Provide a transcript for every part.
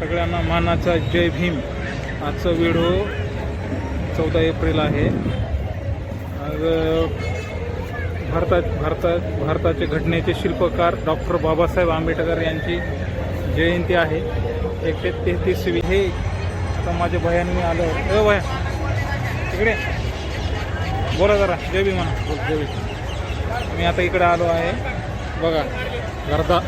सगळ्यांना मानाचा जय भीम. आजचा व्हिडिओ चौदा एप्रिल आहे. आज भारतात भारतात भारताचे घटनेचे शिल्पकार डॉक्टर बाबासाहेब आंबेडकर यांची जयंती आहे. एकशे तेहतीसवी हे आता माझ्या भयाने आलं. ए भया. इकडे. बोला जरा. जय भीम म्हणा. बोल जय भीम. मी आता इकडे आलो आहे. बघा गर्दा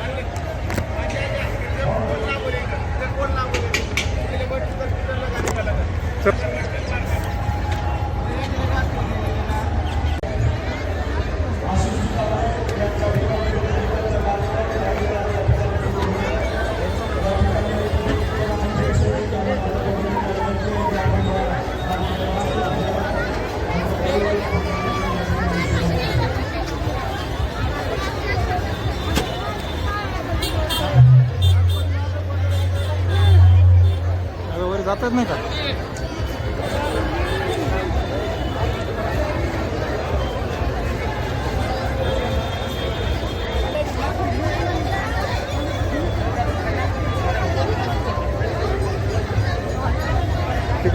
जातात नाही का?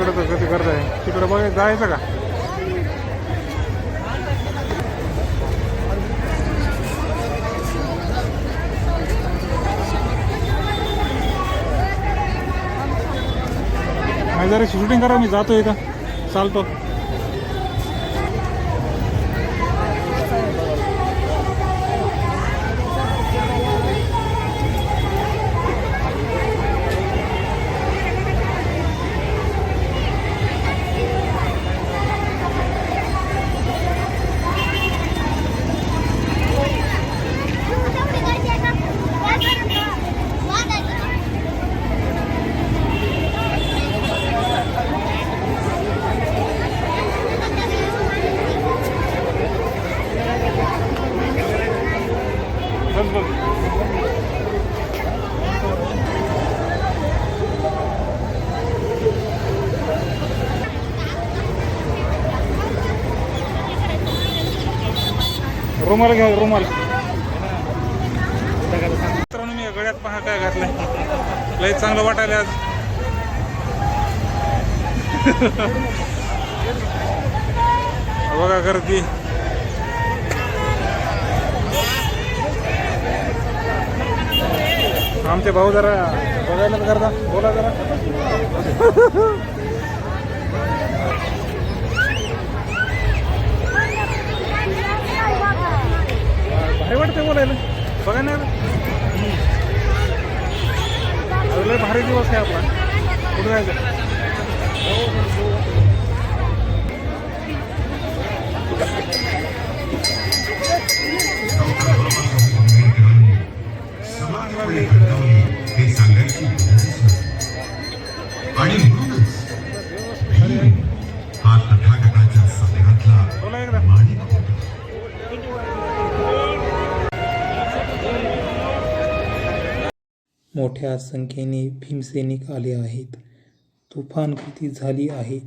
तिकडं कसं कधी करत आहे तिकडं बघ जायचं का? नाही जरा शूटिंग करा मी जातो इथं. चालतो. रुमाल घ्या रुमाल. मित्रांनो मी गळ्यात पहा काय घातलंय. लय चांगलं वाटायला आज. बघा गर्दी. आमचे भाऊ जरा बघायला करता बोला जरा. आहे आपला. कुठे हे. आणि म्हणूनच हा तथागताच्या एकदा. माणिक होता. मोठ्या संख्येने भीमसैनिक आले आहेत. तुफान कृती झाली आहे.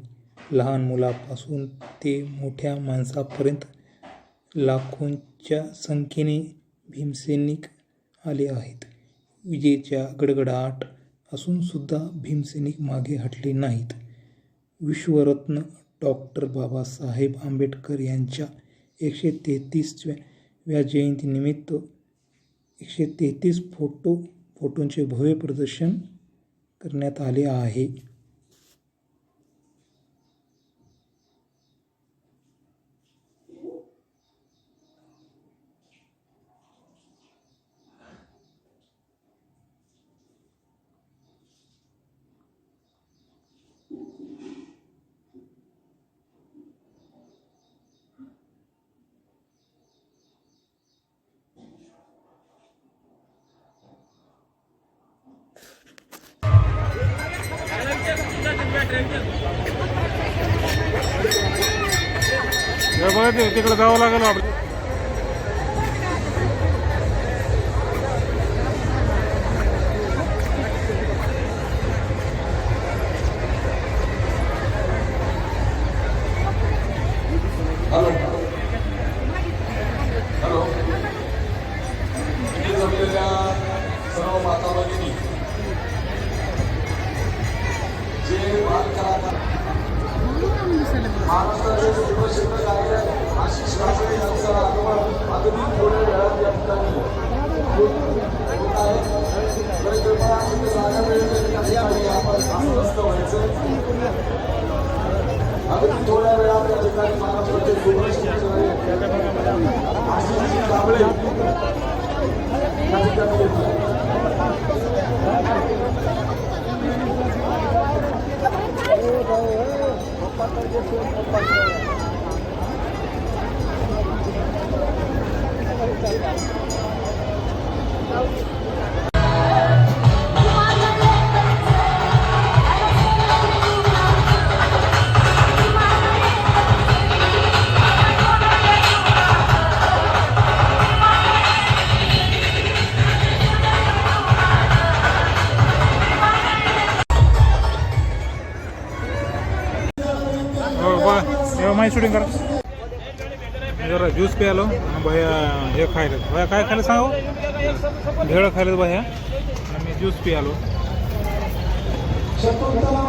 लहान मुलापासून ते मोठ्या माणसापर्यंत लाखोंच्या संख्येने भीमसैनिक आले आहेत. विजेच्या गडगडाट असूनसुद्धा भीमसैनिक मागे हटले नाहीत. विश्वरत्न डॉक्टर बाबासाहेब आंबेडकर यांच्या एकशे तेहतीसव्या जयंतीनिमित्त एकशे तेहतीस फोटो फोटोंचे भव्य प्रदर्शन करण्यात आले आहे. बघा ते तिकडे जावं लागेल आपलं महाराष्ट्राचे सुप्रसिद्ध गायक आशिष काकडे यांचा आगमन अगदी थोड्या वेळात या तेव्हा माही शूटिंग करा. जरा ज्यूस प्यालो आणि भैया हे खायला. भया काय खायला सांगू हो? भेळ खायला भया. आणि ज्यूस प्यालो शकुंतला